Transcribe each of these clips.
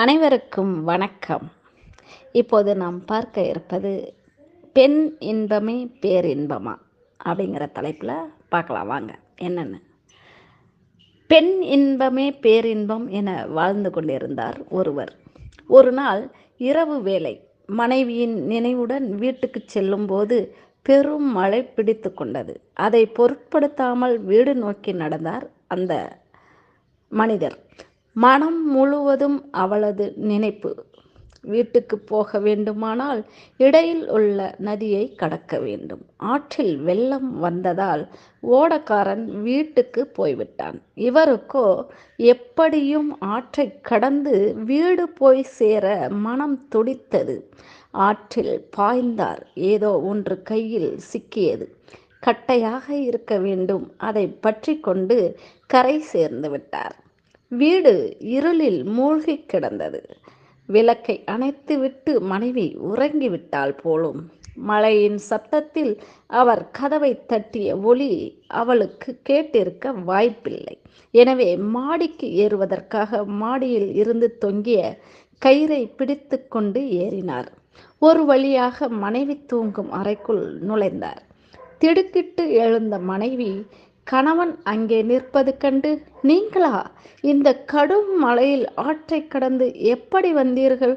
அனைவருக்கும் வணக்கம். இப்போது நாம் பார்க்க இருப்பது பெண் இன்பமே பேரின்பமா அப்படிங்கிற தலைப்பில் பார்க்கலாம். வாங்க என்னென்னு? பெண் இன்பமே பேரின்பம் என வாழ்ந்து கொண்டிருந்தார் ஒருவர். ஒரு நாள் இரவு வேளை மனைவியின் நினைவுடன் வீட்டுக்கு செல்லும்போது பெரும் மழை பிடித்து கொண்டது. அதை பொருட்படுத்தாமல் வீடு நோக்கி நடந்தார் அந்த மனிதர். மனம் முழுவதும் அவளது நினைப்பு. வீட்டுக்கு போக வேண்டுமானால் இடையில் உள்ள நதியை கடக்க வேண்டும். ஆற்றில் வெள்ளம் வந்ததால் ஓடக்காரன் வீட்டுக்கு போய்விட்டான். இவருக்கோ எப்படியும் ஆற்றை கடந்து வீடு போய் சேர மனம் துடித்தது. ஆற்றில் பாய்ந்தார். ஏதோ ஒன்று கையில் சிக்கியது. கட்டையாக இருக்க வேண்டும். அதை பற்றி கொண்டு கரை சேர்ந்து விட்டார். வீடு இருளில் மூழ்கி கிடந்தது. விளக்கை அணைத்துவிட்டு மனைவி உறங்கிவிட்டாள் போலும். மழையின் சத்தத்தில் அவர் கதவை தட்டிய ஒளி அவளுக்கு கேட்டிருக்க வாய்ப்பில்லை. எனவே மாடிக்கு ஏறுவதற்காக மாடியில் இருந்து தொங்கிய கயிறை பிடித்து கொண்டு ஏறினார். ஒரு வழியாக மனைவி தூங்கும் அறைக்குள் நுழைந்தார். திடுக்கிட்டு எழுந்த மனைவி கணவன் அங்கே நிற்பது கண்டு நீங்களா? இந்த கடும் மழையில் ஆற்றை கடந்து எப்படி வந்தீர்கள்?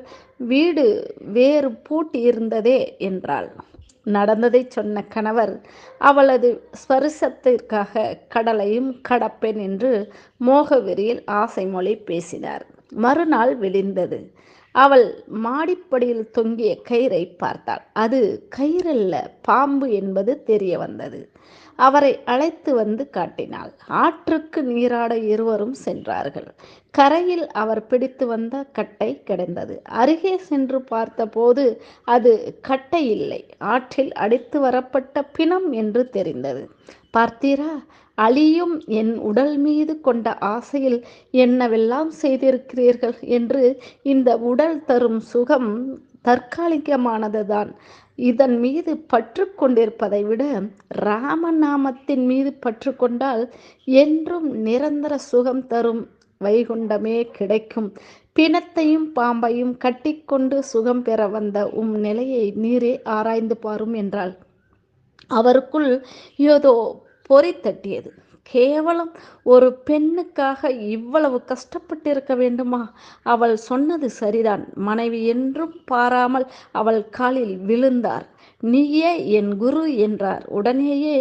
வீடு வேறு பூட்டி இருந்ததே என்றாள். நடந்ததை சொன்ன கணவர் அவளது ஸ்பரிசத்திற்காக கடலையும் கடப்பேன் என்று மோகவெறியில் ஆசை மொழி பேசினார். மறுநாள் விடிந்தது. அவள் மாடிப்படியில் தொங்கிய கயிறை பார்த்தாள். அது கயிறல்ல பாம்பு என்பது தெரிய வந்தது. அவரை அழைத்து வந்து காட்டினாள். ஆற்றுக்கு நீராட இருவரும் சென்றார்கள். கரையில் அவர் பிடித்து வந்த கட்டை கிடந்தது. அருகே சென்று பார்த்தபோது அது கட்டை இல்லை. ஆற்றில் அடித்து வரப்பட்ட பிணம் என்று தெரிந்தது. பார்த்தீரா அழியும் என் உடல் மீது கொண்ட ஆசையில் என்னவெல்லாம் செய்திருக்கிறீர்கள் என்று இந்த உடல் தரும் சுகம் தற்காலிகமானதுதான். இதன் மீது பற்று கொண்டிருப்பதை விட ராமநாமத்தின் மீது பற்று கொண்டால் என்றும் நிரந்தர சுகம் தரும் வைகுண்டமே கிடைக்கும். பிணத்தையும் பாம்பையும் கட்டிக்கொண்டு சுகம் பெற வந்த உம் நிலையை நீரே ஆராய்ந்து பாரும் என்றாள். அவருக்குள் ஏதோ பொறி தட்டியது கேவலம் ஒரு பெண்ணுக்காக இவ்வளவு கஷ்டப்பட்டிருக்க வேண்டுமா? அவள் சொன்னது சரிதான். மனைவி என்றும் பாராமல் அவள் காலில் விழுந்தார். நீயே என் குரு என்றார். உடனேயே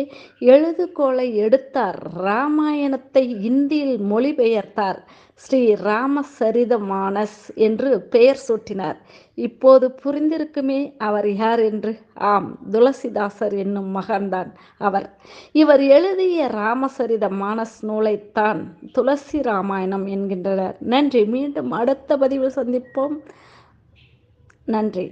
எழுதுகோலை எடுத்தார். ராமாயணத்தை இந்தியில் மொழிபெயர்த்தார். ஸ்ரீ ராமசரித மானஸ் என்று பெயர் சூட்டினார். இப்போது புரிந்திருக்குமே அவர் யார் என்று? ஆம் துளசிதாசர் என்னும் மகன்தான் அவர். இவர் எழுதிய ராமசரித மானஸ் நூலைத்தான் துளசி ராமாயணம் என்கின்றனர். நன்றி மீண்டும் அடுத்த பதிவில் சந்திப்போம். நன்றி.